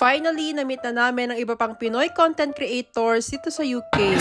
Finally, na-meet na namin ang iba pang Pinoy content creators dito sa UK.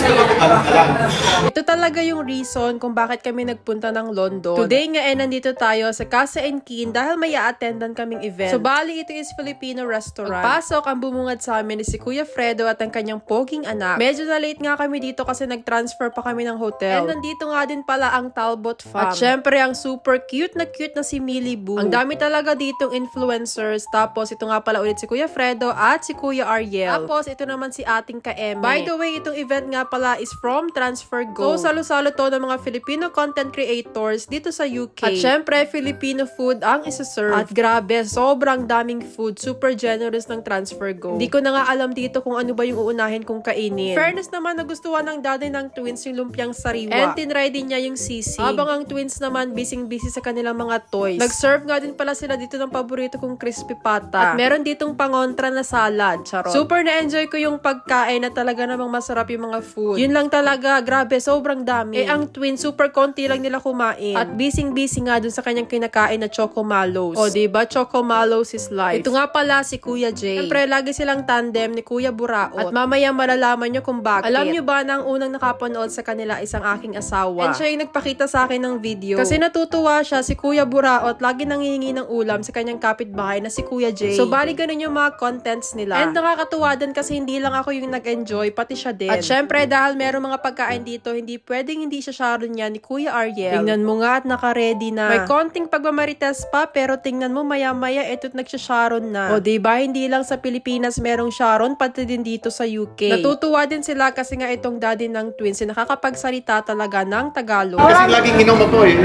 Ito talaga yung reason kung bakit kami nagpunta ng London. Today nga eh, nandito tayo sa Casa and Kin dahil may a-attendan kaming event. So, bali, ito is Filipino restaurant. Pagpasok, ang bumungad sa amin ni si Kuya Fredo at ang kanyang poging anak. Medyo na late nga kami dito kasi nag-transfer pa kami ng hotel. And nandito nga din pala ang Talbot Farm. At syempre, ang super cute na cute na si Millie Boo. Ang dami talaga ditong influencers. Tapos, ito nga pala ulit si Kuya Fredo at si Kuya Ariel. Tapos, ito naman si ating ka-Eme. By the way, itong event nga pala is from Transfer Go. So, salo-salo to ng mga Filipino content creators dito sa UK. At syempre, Filipino food ang isa-serve. At grabe, sobrang daming food. Super generous ng Transfer Go. Hindi ko na nga alam dito kung ano ba yung uunahin kong kainin. Fairness naman, nagustuhan ng daddy ng twins yung lumpiang sariwa. And tinry din niya yung sisig. Habang ang twins naman, busy-busy sa kanilang mga toys. Nag-serve nga din pala sila dito ng paborito kong crispy pata. At meron ditong pangontra na salad. Charot. Super na-enjoy ko yung pagkain na talaga namang masarap yung mga food. Yun lang talaga, grabe, sobrang dami. Eh, ang twins, super konti lang nila kumain. At busy-busy nga dun sa kanyang kinakain na Choco Malos. O, diba? Choco Malos is life. Ito nga pala si Kuya Jay. Siyempre, lagi silang tandem ni Kuya Buraot. At mamaya malalaman nyo kung bakit. Alam nyo ba na ang unang nakapanood sa kanila isang aking asawa? And siya yung nagpakita sa akin ng video. Kasi natutuwa siya si Kuya Buraot, lagi nangihingi ng ulam sa kanyang kapitbahay na si Kuya Jay. So, bali ganun yung mga contents nila. And nakakatuwa din kasi hindi lang ako yung nag-enjoy, pati siya din. At syempre, dahil meron mga pagkain dito, hindi pwedeng hindi siya Sharon niya ni Kuya Ariel. Tingnan mo nga at naka-ready na. May konting pagmamarites pa, pero tingnan mo maya-maya, eto't nagsya-Sharon na. O, diba? Hindi lang sa Pilipinas merong Sharon, pati din dito sa UK. Natutuwa din sila kasi nga itong daddy ng twins, eh, nakakapagsalita talaga ng Tagalog. Kasi laging inom ako eh.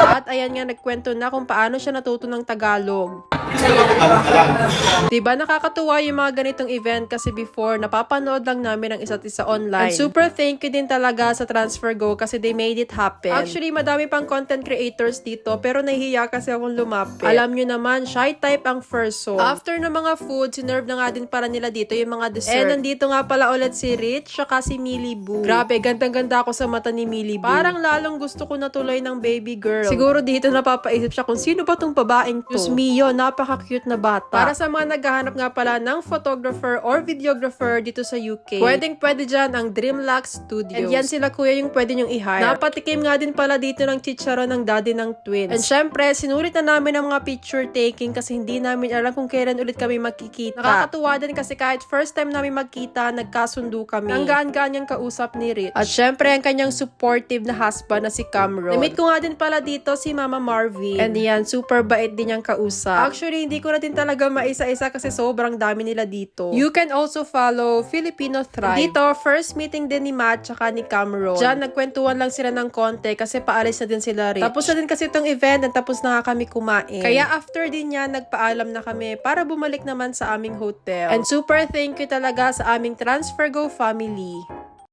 At ayan nga, nagkwento na kung paano siya natuto ng Tagalog. Alam, alam. Diba nakakatuwa yung mga ganitong event kasi before napapanood lang namin ang isa't isa online. And super thank you din talaga sa TransferGo kasi they made it happen. Actually, madami pang content creators dito pero nahihiya kasi akong lumapit. Alam nyo naman, shy type ang first so. After ng mga food, sinerve na nga din para nila dito yung mga dessert. And nandito nga pala ulit si Rich saka si Millie Boo. Grabe, gandang-ganda ako sa mata ni Millie Boo. Parang lalong gusto ko na tuloy ng baby girl. Siguro dito napapaisip siya kung sino ba tong babaeng to. Diyos mio, napaka-cute na bata. Para sa mga naghahanap nga pala ng photographer or videographer dito sa UK, pwedeng pwede dyan ang Dreamlux Studios. And yan sila kuya yung pwede nyong i-hire. Napatikim nga din pala dito ng chicharon ng daddy ng twins. And syempre, sinulit na namin ang mga picture taking kasi hindi namin alam kung kailan ulit kami magkikita. Nakakatuwa din kasi kahit first time namin magkita, nagkasundo kami. Ang gaan-gaan niyang kausap ni Rich. At syempre, ang kanyang supportive na husband na si Cameron. Namit ko nga din pala dito si Mama Marvin. And yan, super bait din niyang kausap. Actually, hindi ko na din talaga maisa-isa kasi sobrang dami nila dito. You can also follow Filipino Thrive. Dito, first meeting din ni Matt tsaka ni Cameron. Diyan, nagkwentuhan lang sila ng konti kasi paalis na din sila Rich. Tapos na din kasi itong event at tapos na kami kumain. Kaya after din yan, nagpaalam na kami para bumalik naman sa aming hotel. And super thank you talaga sa aming TransferGo family.